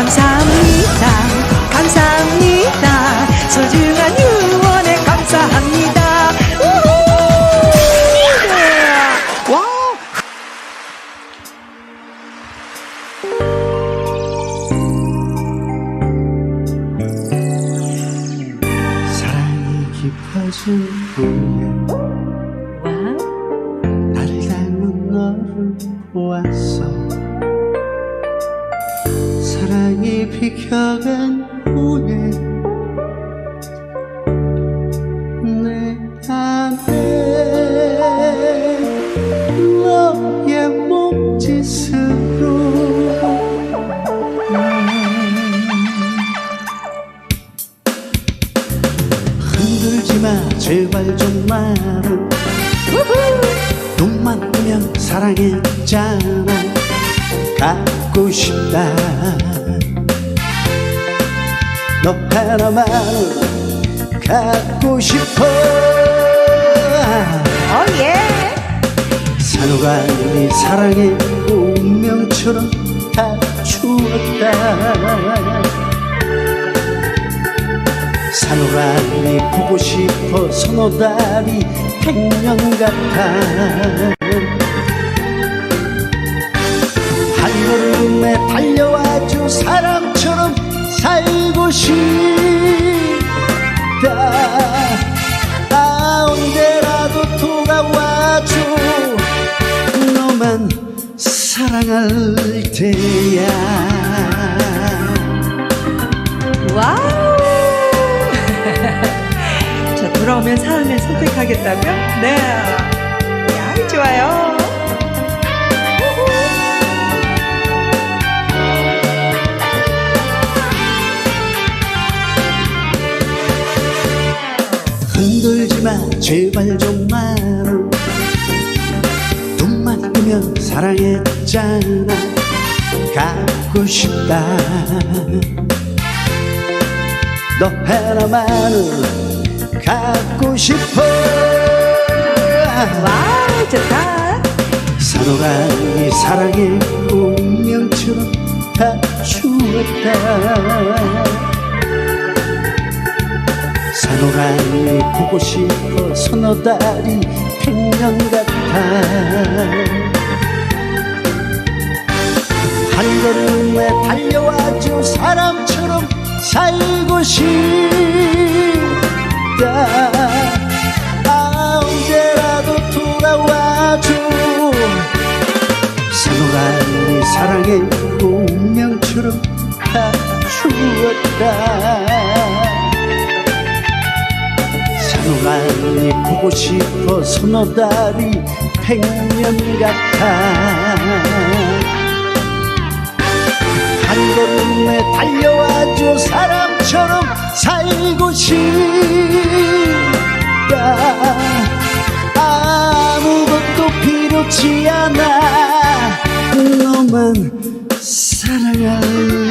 감사합니다 감사합니다 소중한 후원에 감사합니다 우후! 네. 와 사랑이 깊어진 후에 와. 나를 닮은 너를 보았어 사랑이 비켜간 후에 내 안에 너의 몸짓으로 흔들지 마 제발 좀 나를 눈만 뜨면 사랑했잖아. 갖고 싶다 너 하나만을 갖고 싶어. 어예. 산호가 네 사랑의 운명처럼 다 추었다. 산호란이 보고 싶어 선호달이 백년 같아. 한 걸음에 살고 싶다. 아 언제라도 돌아와줘 너만 사랑할 때야. 와우. 자 돌아오면 사랑을 선택하겠다고요? 네. 야, 좋아요 제발 좀 나를 눈만 뜨면 사랑했잖아. 갖고 싶다. 너 하나만을 갖고 싶어. 와 좋다. 산호랑이 사랑의 운명처럼 다 추었다 산호랑이 보고 싶어 서너 달이 백년 같아. 한 걸음에 달려와줘 사람처럼 살고 싶다. 아 언제라도 돌아와줘. 산호란이 사랑의 운명처럼 다 추었다 산호란이 보고 싶어 서너달이 백년 같아. 한 걸음에 달려와줘 사람처럼 살고 싶다. 아무것도 필요치 않아. 너만 사랑할